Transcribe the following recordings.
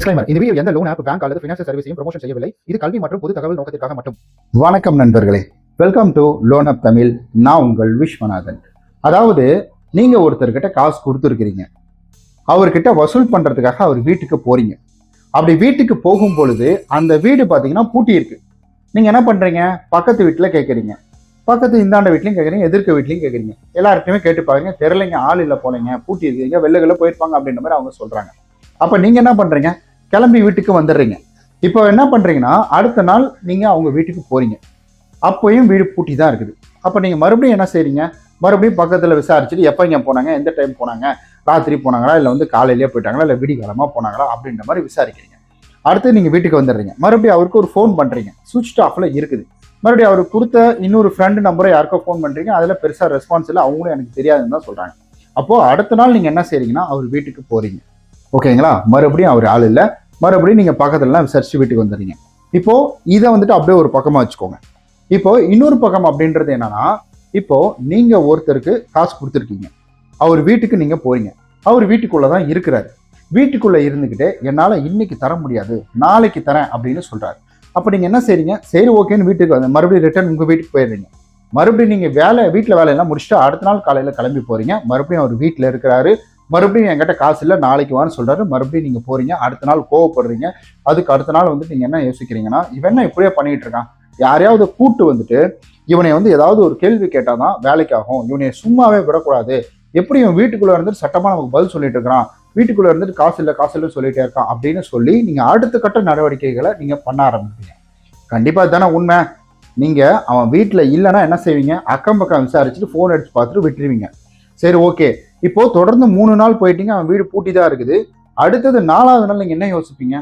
Disclaimer இந்த video எந்த loan app bank அல்லது ஃபினான்ஷியல் சர்வீஸையும் ப்ரொமோஷன் செய்யவில்லை. இது கல்வி மற்றும் பொது தகவல் நோக்கத்திற்காக மட்டும். வணக்கம் நண்பர்களே. Welcome to loan app Tamil நான் உங்கள் விஸ்வநாதன். அதாவது நீங்க ஒருத்தர்கிட்ட காசு கொடுத்துருக்கிறீங்க. அவர்கிட்ட வசூல் பண்றதுக்காக அவர் வீட்டுக்கு போறீங்க. அப்படி வீட்டுக்கு போகும் பொழுது அந்த வீடு பார்த்தீங்கன்னா பூட்டி இருக்கு. நீங்க என்ன பண்றீங்க? பக்கத்து வீட்டில் கேட்குறீங்க பக்கத்து இந்தாண்ட வீட்லையும் கேட்குறீங்க எதிர்க்க வீட்லையும் கேட்குறீங்க எல்லார்ட்டையுமே கேட்டு பாருங்க தெரிலங்க ஆள் இல்லை போனீங்க பூட்டி இருக்கீங்க வெளில போயிருப்பாங்க அப்படின்ற மாதிரி அவங்க சொல்றாங்க. அப்போ நீங்க என்ன பண்றீங்க? கிளம்பி வீட்டுக்கு வந்துடுறீங்க. இப்போ என்ன பண்ணுறீங்கன்னா அடுத்த நாள் நீங்கள் அவங்க வீட்டுக்கு போகிறீங்க அப்போயும் வீடு பூட்டி தான் இருக்குது. அப்போ நீங்கள் மறுபடியும் என்ன செய்கிறீங்க மறுபடியும் பக்கத்தில் விசாரிச்சுட்டு எப்போ இங்கே போனாங்க? எந்த டைம் போனாங்க? ராத்திரி போனாங்களா? இல்லை வந்து காலையிலேயே போயிட்டாங்களா? இல்லை விடிகாலமாக போனாங்களா? அப்படின்ற மாதிரி விசாரிக்கிறீங்க. அடுத்து நீங்கள் வீட்டுக்கு வந்துடுறீங்க. மறுபடியும் அவருக்கு ஒரு ஃபோன் பண்ணுறீங்க சுவிட்ச் ஆஃபில் இருக்குது. மறுபடியும் அவருக்கு கொடுத்த இன்னொரு ஃப்ரெண்டு நம்பரை யாருக்கோ ஃபோன் பண்ணுறீங்க அதில் பெருசாக ரெஸ்பான்ஸ் இல்லை. அவங்களும் எனக்கு தெரியாதுன்னு தான் சொல்கிறாங்க அப்போது அடுத்த நாள் நீங்கள் என்ன செய்கிறீங்கன்னா அவர் வீட்டுக்கு போகிறீங்க ஓகேங்களா? மறுபடியும் அவர் ஆள் இல்லை. மறுபடியும் நீங்கள் பக்கத்துலலாம் சர்ச் வீட்டுக்கு வந்துடுறீங்க இப்போது இதை வந்துட்டு அப்படியே ஒரு பக்கமாக வச்சுக்கோங்க. இப்போது இன்னொரு பக்கம் அப்படின்றது என்னன்னா இப்போது நீங்கள் ஒருத்தருக்கு காசு கொடுத்துருக்கீங்க. அவர் வீட்டுக்கு நீங்கள் போறீங்க. அவர் வீட்டுக்குள்ளே தான் இருக்கிறாரு. வீட்டுக்குள்ளே இருந்துக்கிட்டே என்னால் இன்னைக்கு தர முடியாது. நாளைக்கு தரேன் அப்படின்னு சொல்கிறார் அப்போ நீங்கள் என்ன செய்றீங்க? சரி ஓகேன்னு வீட்டுக்கு வந்து மறுபடியும் ரிட்டர்ன் உங்கள் வீட்டுக்கு போயிடுறீங்க. மறுபடியும் நீங்கள் வேலை வீட்டில் வேலையெல்லாம் முடிச்சுட்டு அடுத்த நாள் காலையில் கிளம்பி போகிறீங்க மறுபடியும் அவர் வீட்டில் இருக்கிறாரு. மறுபடியும் என்கிட்ட காசு இல்லை நாளைக்கு வான்னு சொல்கிறாரு மறுபடியும் நீங்கள் போறீங்க அடுத்த நாள் கோவப்படுறீங்க. அதுக்கு அடுத்த நாள் வந்து நீங்கள் என்ன யோசிக்கிறீங்கன்னா இவன் என்ன இப்படியே பண்ணிகிட்டு இருக்கான்? யாரையாவது கூட்டு வந்துட்டு இவனை வந்து ஏதாவது ஒரு கேள்வி கேட்டால் தான் வேலைக்காகும். இவனை சும்மாவே விடக்கூடாது. எப்படி இவன் வீட்டுக்குள்ளே இருந்துட்டு சட்டமாக நமக்கு பதில் சொல்லிட்டு இருக்கிறான்? வீட்டுக்குள்ளே இருந்துட்டு காசு இல்லை காசு இல்லைன்னு சொல்லிட்டே இருக்கான் அப்படின்னு சொல்லி நீங்கள் அடுத்த கட்ட நடவடிக்கைகளை நீங்கள் பண்ண ஆரம்பிப்பீங்க. கண்டிப்பாக தானே உண்மை. நீங்கள் அவன் வீட்டில் இல்லைன்னா என்ன செய்வீங்க? அக்கம் பக்கம் விசாரிச்சுட்டு ஃபோன் அடித்து பார்த்துட்டு விட்டுருவீங்க. சரி ஓகே இப்போ தொடர்ந்து மூணு நாள் போயிட்டீங்க அவன் வீடு பூட்டி தான் இருக்குது. அடுத்தது நாலாவது நாள் நீங்க என்ன யோசிப்பீங்க?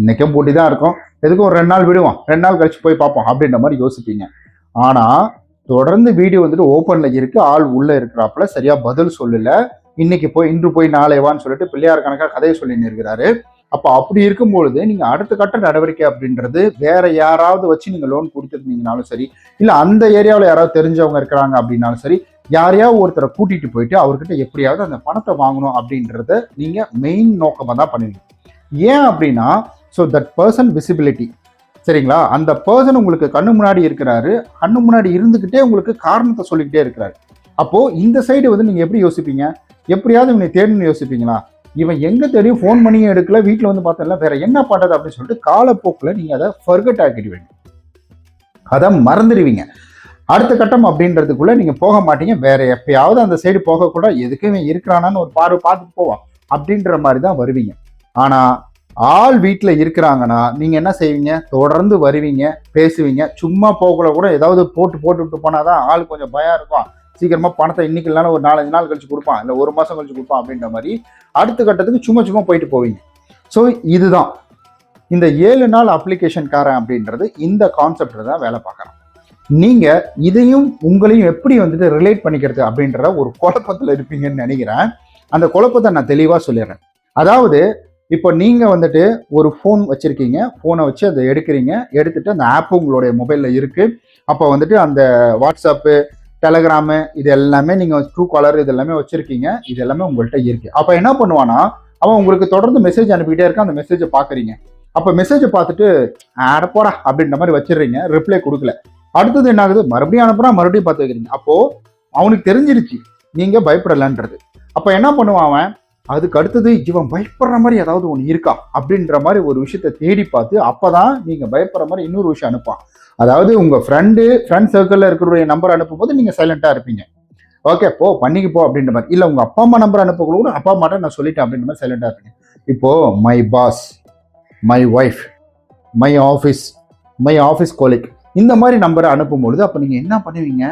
இன்னைக்கும் பூட்டி தான் இருக்கும். எதுக்கும் ஒரு ரெண்டு நாள் விடுவோம்? ரெண்டு நாள் கழிச்சு போய் பார்ப்போம் அப்படின்ற மாதிரி யோசிப்பீங்க. ஆனா தொடர்ந்து வீடியோ வந்துட்டு ஓப்பன்ல இருக்கு ஆள் உள்ள இருக்கிறாப்புல சரியா பதில் சொல்லல. இன்னைக்கு போய் இன்று போய் நாளைவான்னு சொல்லிட்டு பிள்ளையார் கணக்காக கதையை சொல்லின்னு இருக்கிறாரு. அப்ப அப்படி இருக்கும் பொழுது நீங்க அடுத்த கட்ட நடவடிக்கை அப்படின்றது வேற யாராவது வச்சு நீங்க லோன் கொடுத்துருந்தீங்கனாலும் சரி இல்ல அந்த ஏரியாவில் யாராவது தெரிஞ்சவங்க இருக்கிறாங்க அப்படின்னாலும் சரி யாரையாவது ஒருத்தரை கூட்டிட்டு போயிட்டு அவர்கிட்ட எப்படியாவது அந்த பணத்தை வாங்கணும் அப்படின்றத நீங்க மெயின் நோக்கமாக தான் பண்ணுவீங்க. ஏன் அப்படின்னா ஸோ தட் பர்சன் விசிபிலிட்டி சரிங்களா? அந்த பர்சன் உங்களுக்கு கண்ணு முன்னாடி இருக்கிறாரு கண்ணு முன்னாடி இருந்துக்கிட்டே உங்களுக்கு காரணத்தை சொல்லிக்கிட்டே இருக்கிறாரு. அப்போ இந்த சைடு வந்து நீங்க எப்படி யோசிப்பீங்க? எப்படியாவது இவனை தேடணும்னு யோசிப்பீங்களா? இவன் எங்க தெரியும் ஃபோன் பண்ணியும் எடுக்கல வீட்டில் வந்து பார்த்தல வேற என்ன பண்ணுறது அப்படின்னு சொல்லிட்டு காலப்போக்கில் நீங்க அதை ஃபர்கட் ஆக்கிடுவீங்க. அதை மறந்துடுவீங்க. அடுத்த கட்டம் அப்படின்றதுக்குள்ளே நீங்கள் போக மாட்டீங்க. வேற எப்பயாவது அந்த சைடு போகக்கூட எதுக்குமே இருக்கிறானான்னு ஒரு பார்வை பார்த்துட்டு போவான் அப்படின்ற மாதிரி தான் வருவீங்க. ஆனால் ஆள் வீட்டில் இருக்கிறாங்கன்னா நீங்கள் என்ன செய்வீங்க? தொடர்ந்து வருவீங்க பேசுவீங்க. சும்மா போகல கூட ஏதாவது போட்டு போட்டு விட்டு போனாதான் ஆள் கொஞ்சம் பயம் இருக்கும். சீக்கிரமாக பணத்தை இன்னைக்கு இல்லைனா ஒரு நாலஞ்சு நாள் கழிச்சு கொடுப்பான். இல்லை ஒரு மாதம் கழிச்சு கொடுப்பான் அப்படின்ற மாதிரி அடுத்த கட்டத்துக்கு சும்மா சும்மா போயிட்டு போவீங்க. ஸோ இதுதான். இந்த ஏழு நாள் அப்ளிகேஷன்காரன் அப்படின்றது இந்த கான்செப்டில் தான் வேலை பார்க்குறான். நீங்கள் இதையும் உங்களையும் எப்படி வந்துட்டு ரிலேட் பண்ணிக்கிறது அப்படின்ற ஒரு குழப்பத்தில் இருப்பீங்கன்னு நினைக்கிறேன். அந்த குழப்பத்தை நான் தெளிவாக சொல்லிடுறேன். அதாவது இப்போ நீங்கள் வந்துட்டு ஒரு ஃபோன் வச்சுருக்கீங்க. ஃபோனை வச்சு அதை எடுக்கிறீங்க. எடுத்துட்டு அந்த ஆப் உங்களுடைய மொபைலில் இருக்குது அப்போ வந்துட்டு அந்த வாட்ஸ்அப்பு டெலகிராமு இது எல்லாமே நீங்கள் ட்ரூ காலர் இது எல்லாமே வச்சுருக்கீங்க. இது எல்லாமே உங்கள்கிட்ட இருக்குது அப்போ என்ன பண்ணுவானா அவன் உங்களுக்கு தொடர்ந்து மெசேஜ் அனுப்பிக்கிட்டே இருக்கான். அந்த மெசேஜை பார்க்குறீங்க. அப்போ மெசேஜை பார்த்துட்டு ஆட போடா அப்படின்ற மாதிரி வச்சிடுறீங்க. ரிப்ளை கொடுக்கல. அடுத்தது என்ன ஆகுது மறுபடியும் அனுப்புறா மறுபடியும் பார்த்து வைக்கிறீங்க. அப்போ அவனுக்கு தெரிஞ்சிருச்சு. நீங்க பயப்படலன்றது. அப்ப என்ன பண்ணுவான் அவன்? அதுக்கு அடுத்தது இவன் பயப்படுற மாதிரி ஏதாவது ஒன்று இருக்கா? அப்படின்ற மாதிரி ஒரு விஷயத்த தேடி பார்த்து அப்பதான் நீங்க பயப்படுற மாதிரி இன்னொரு விஷயம் அனுப்பான் அதாவது உங்க ஃப்ரெண்டு ஃப்ரெண்ட் சர்க்கிளில் இருக்கிற நம்பர் அனுப்பும்போது நீங்க சைலண்டா இருப்பீங்க. ஓகே போ பண்ணிக்கு போ அப்படின்ற மாதிரி. இல்ல உங்க அப்பா அம்மா நம்பர் அனுப்ப கூட அப்பா அம்மாட்ட நான் சொல்லிட்டேன் அப்படின்ற மாதிரி சைலண்டா இருப்பீங்க. இப்போ my boss my wife my office my office colleague இந்த மாதிரி நம்பரை அனுப்பும் பொழுது அப்போ நீங்கள் என்ன பண்ணுவீங்க?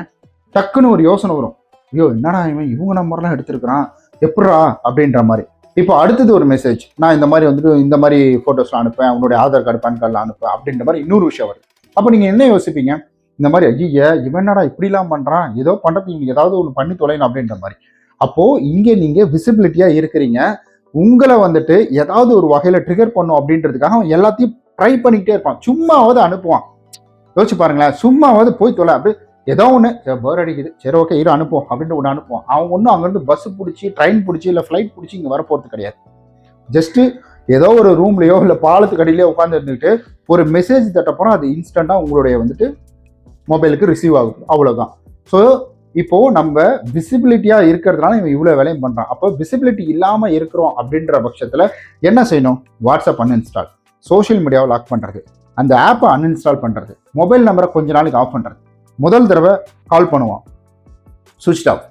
டக்குன்னு ஒரு யோசனை வரும். ஐயோ என்னடா இவன்? இவங்க நம்பர்லாம் எடுத்திருக்கிறான். எப்படா அப்படின்ற மாதிரி. இப்போ அடுத்தது ஒரு மெசேஜ் நான் இந்த மாதிரி வந்துட்டு இந்த மாதிரி ஃபோட்டோஸ்லாம் அனுப்பேன் உங்களுடைய ஆதார் கார்டு பேன் கார்டில் அனுப்பேன் அப்படின்ற மாதிரி இன்னொரு விஷயம் வருது. அப்போ நீங்கள் என்ன யோசிப்பீங்க? இந்த மாதிரி ஐய இவன் என்னடா இப்படிலாம் பண்ணுறான் ஏதோ பண்ணுறது நீங்கள் ஏதாவது ஒன்று பண்ணி தொலைணும் அப்படின்ற மாதிரி. அப்போது இங்கே நீங்கள் விசிபிலிட்டியாக இருக்கிறீங்க. உங்களை வந்துட்டு ஏதாவது ஒரு வகையில் ட்ரிகர் பண்ணும் அப்படின்றதுக்காக அவன் எல்லாத்தையும் ட்ரை பண்ணிக்கிட்டே இருப்பான். சும்மாவது அனுப்புவான். யோசிச்சு பாருங்களேன் சும்மாவது போய் தொலை. அப்படி ஏதோ ஒன்று போர் அடிக்குது. சரி ஓகே இரு அனுப்புவோம் அப்படின்ட்டு ஒன்று அனுப்புவோம். அவங்க ஒன்றும் அங்கேருந்து பஸ் பிடிச்சி ட்ரெயின் பிடிச்சி இல்லை ஃப்ளைட் பிடிச்சி இங்கே வரப்போகிறது கிடையாது. ஜஸ்ட்டு ஏதோ ஒரு ரூம்லேயோ இல்லை பாலத்துக்கு அடியிலேயோ உட்காந்து இருந்துக்கிட்டு ஒரு மெசேஜ் தட்டப்போனால் அது இன்ஸ்டண்ட்டாக உங்களுடைய வந்துட்டு மொபைலுக்கு ரிசீவ் ஆகுது அவ்வளோதான் ஸோ இப்போது நம்ம விசிபிலிட்டியாக இருக்கிறதுனால இவன் இவ்வளோ வேலையும் பண்ணுறான் அப்போ விசிபிலிட்டி இல்லாமல் இருக்கிறோம் அப்படின்ற பட்சத்தில் என்ன செய்யணும்? வாட்ஸ்அப் அன்இன்ஸ்டால் சோஷியல் மீடியாவை லாக் பண்ணுறது அந்த ஆப்பை அன்இன்ஸ்டால் பண்ணுறது மொபைல் நம்பரை கொஞ்ச நாளைக்கு ஆஃப் பண்ணுறது முதல் தடவை கால் பண்ணுவான். சுவிச் ஆஃப்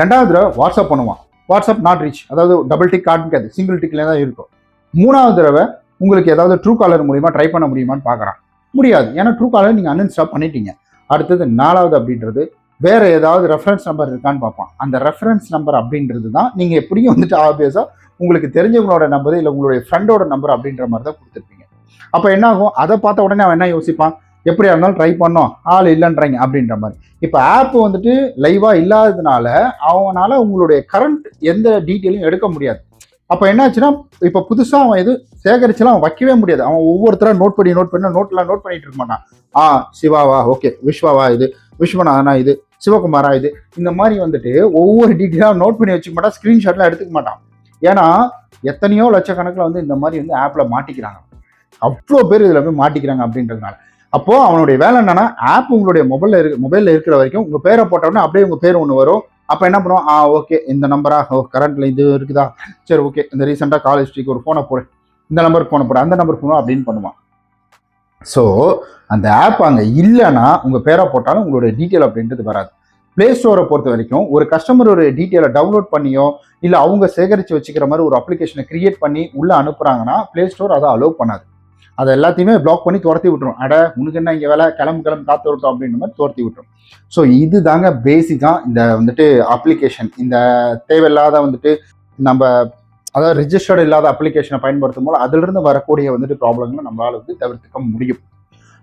ரெண்டாவது தடவை வாட்ஸ்அப் பண்ணுவான். வாட்ஸ்அப் நாட் ரீச் அதாவது டபுள் டிக் காட்டிக்காது சிங்கிள் டிக்கில் தான் இருக்கும். மூணாவது தடவை உங்களுக்கு ஏதாவது ட்ரூ காலர் மூலிமா ட்ரை பண்ண முடியுமான்னு பார்க்குறான். முடியாது. ஏன்னா ட்ரூ காலர் நீங்கள் அன்இன்ஸ்டால் பண்ணிட்டீங்க. அடுத்தது நாலாவது அப்படின்றது வேறு ஏதாவது ரெஃபரன்ஸ் நம்பர் இருக்கான்னு பார்ப்பான். அந்த ரெஃபரன்ஸ் நம்பர் அப்படின்றது தான் நீங்கள் எப்படியும் வந்துட்டு ஆப்வியஸாக உங்களுக்கு தெரிஞ்சவங்களோட நம்பர் இல்லை உங்களுடைய ஃப்ரெண்டோட நம்பர் அப்படின்ற மாதிரி தான் கொடுத்துருப்பீங்க. அப்போ என்ன ஆகும்? அதை பார்த்த உடனே அவன் என்ன யோசிப்பான்? எப்படியா இருந்தாலும் ட்ரை பண்ணோம். ஆள் இல்லைன்றாங்க அப்படின்ற மாதிரி. இப்போ ஆப் வந்துட்டு லைவாக இல்லாததுனால அவனால் உங்களுடைய கரண்ட் எந்த டீட்டெயிலும் எடுக்க முடியாது. அப்போ என்னாச்சுன்னா இப்போ புதுசாக அவன் எது சேகரிச்சுலாம் அவன் வைக்கவே முடியாது. அவன் ஒவ்வொருத்தராக நோட் பண்ணி நோட் பண்ணி நோட்லாம் நோட் பண்ணிட்டு இருக்க மாட்டான். ஆ சிவாவா ஓகே விஸ்வாவா இது? விஸ்வநாதனா இது? சிவகுமாரா இது? இந்த மாதிரி வந்துட்டு ஒவ்வொரு டீட்டெயிலாக நோட் பண்ணி வச்சுக்க மாட்டான். ஸ்க்ரீன்ஷாட்லாம் எடுத்துக்க மாட்டான். ஏன்னா எத்தனையோ லட்சக்கணக்கில் வந்து இந்த மாதிரி வந்து ஆப்பில் மாட்டிக்கிறாங்க. அவ்வளோ பேர் இதில் போய் மாட்டிக்கிறாங்க அப்படின்றதுனால. அப்போ அவனுடைய வேலை என்னன்னா ஆப் உங்களுடைய மொபைலில் இருக்கு மொபைலில் இருக்கிற வரைக்கும் உங்கள் பேரை போட்டோடனே அப்படியே உங்கள் பேர் ஒன்று வரும். அப்போ என்ன பண்ணுவோம்? ஆ ஓகே இந்த நம்பரா ஓ கரண்ட்ல இது இருக்குதா? சரி ஓகே இந்த ரீசெண்டாக காலேஜ் ஸ்ட்ரீக்கு ஒரு ஃபோனை போடு. இந்த நம்பருக்கு ஃபோனை போடு. அந்த நம்பருக்கு ஃபோனோ அப்படின்னு பண்ணுவான். ஸோ அந்த ஆப் அங்கே இல்லைன்னா உங்கள் பேரை போட்டாலும் உங்களுடைய டீட்டெயில் அப்படின்றது வராது. ப்ளே ஸ்டோரை பொறுத்த வரைக்கும் ஒரு கஸ்டமர் ஒரு டீட்டெயிலை டவுன்லோட் பண்ணியோ இல்லை அவங்க சேகரித்து வச்சுக்கிற மாதிரி ஒரு அப்ளிகேஷனை கிரியேட் பண்ணி உள்ளே அனுப்புகிறாங்கன்னா ப்ளே ஸ்டோர் அதை அலோவ் பண்ணாது. அதை எல்லாத்தையுமே பிளாக் பண்ணி துரத்தி விட்டுரும். அட உனக்கு என்ன இங்கே வேலை? கிளம்பு கிளம்பு காத்து விட்டோம் அப்படின்ற மாதிரி துரத்தி விட்டுரும். ஸோ இது தாங்க பேசிக்காக இந்த வந்துட்டு அப்ளிகேஷன் இந்த தேவையில்லாத வந்துட்டு நம்ம அதாவது ரிஜிஸ்டர்டு இல்லாத அப்ளிகேஷனை பயன்படுத்தும் போது அதிலிருந்து வரக்கூடிய வந்துட்டு ப்ராப்ளங்களை நம்மளால் வந்து தவிர்த்துக்க முடியும்.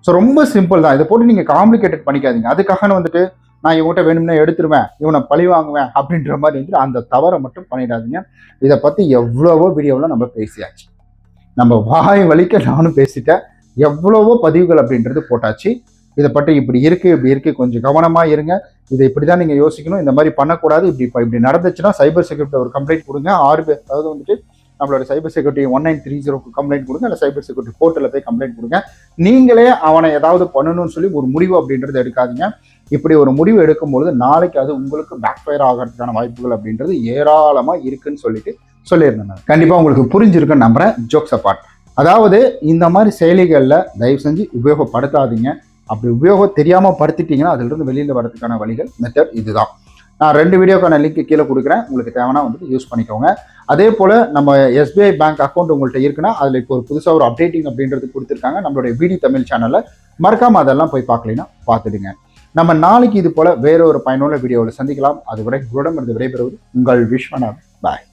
ஸோ ரொம்ப சிம்பிள் தான். இதை போட்டு நீங்கள் காம்ப்ளிகேட்டட் பண்ணிக்காதீங்க. அதுக்காக வந்துட்டு நான் இவங்ககிட்ட வேணும்னா எடுத்துருவேன். இவனை பழி வாங்குவேன் அப்படின்ற மாதிரி வந்துட்டு அந்த தவறை மட்டும் பண்ணிடாதீங்க. இதை பற்றி எவ்வளவோ வீடியோவில் நம்ம பேசியாச்சு. நம்ம வாய் வலிக்க நானும் பேசிட்டேன். எவ்வளவோ பதிவுகள் அப்படின்றது போட்டாச்சு. இதை பற்றி இப்படி இருக்குது இப்படி இருக்குது கொஞ்சம் கவனமாக இருங்க. இதை இப்படி தான் நீங்கள் யோசிக்கணும். இந்த மாதிரி பண்ணக்கூடாது. இப்படி இப்போ இப்படி நடந்துச்சுன்னா சைபர் செக்யூரிட்டி ஒரு கம்ப்ளைண்ட் கொடுங்க. ஆறு பேர் அதாவது வந்துட்டு நம்மளோட cyber security one nine three ஜீரோக்கு கம்ப்ளைண்ட் கொடுங்க இல்லை சைபர் செக்யூரிட்டி போர்ட்டலில் போய் கம்ப்ளைண்ட் கொடுங்க. நீங்களே அவனை ஏதாவது பண்ணணும்னு சொல்லி ஒரு முடிவு அப்படின்றது எடுக்காதீங்க. இப்படி ஒரு முடிவு எடுக்கும்பொழுது நாளைக்கு அது உங்களுக்கு பேக் ஃபயர் ஆகிறதுக்கான வாய்ப்புகள் அப்படின்றது ஏராளமாக இருக்குன்னு சொல்லிட்டு சொல்லியிருந்தேன் நான். உங்களுக்கு புரிஞ்சிருக்குன்னு நம்புறேன். ஜோக்ஸ் அப்பார்ட் அதாவது இந்த மாதிரி செயலிகளில் தயவு செஞ்சு உபயோகப்படுத்தாதீங்க. அப்படி உபயோகம் தெரியாமல் படுத்திட்டீங்கன்னா அதிலிருந்து வெளியில் வரதுக்கான வழிகள் மெத்தட் இதுதான். நான் ரெண்டு வீடியோக்கான லிங்க் கீழே கொடுக்குறேன். உங்களுக்கு தேவைன்னா வந்துட்டு யூஸ் பண்ணிக்கோங்க. அதே போல் நம்ம எஸ்பிஐ பேங்க் அக்கௌண்ட் உங்கள்கிட்ட இருக்குன்னா அதில் இப்போ ஒரு புதுசாக ஒரு அப்டேட்டிங் அப்படின்றது கொடுத்துருக்காங்க. நம்மளுடைய விடி தமிழ் சேனலில் மறக்காம அதெல்லாம் போய் பார்க்கலைன்னா பார்த்துடுங்க. நம்ம நாளைக்கு இது போல் வேற ஒரு பயனுள்ள வீடியோவில் சந்திக்கலாம். அதுவரை உங்களிடமிருந்து விடைபெறுவது உங்கள் விஸ்வநாத் பாய்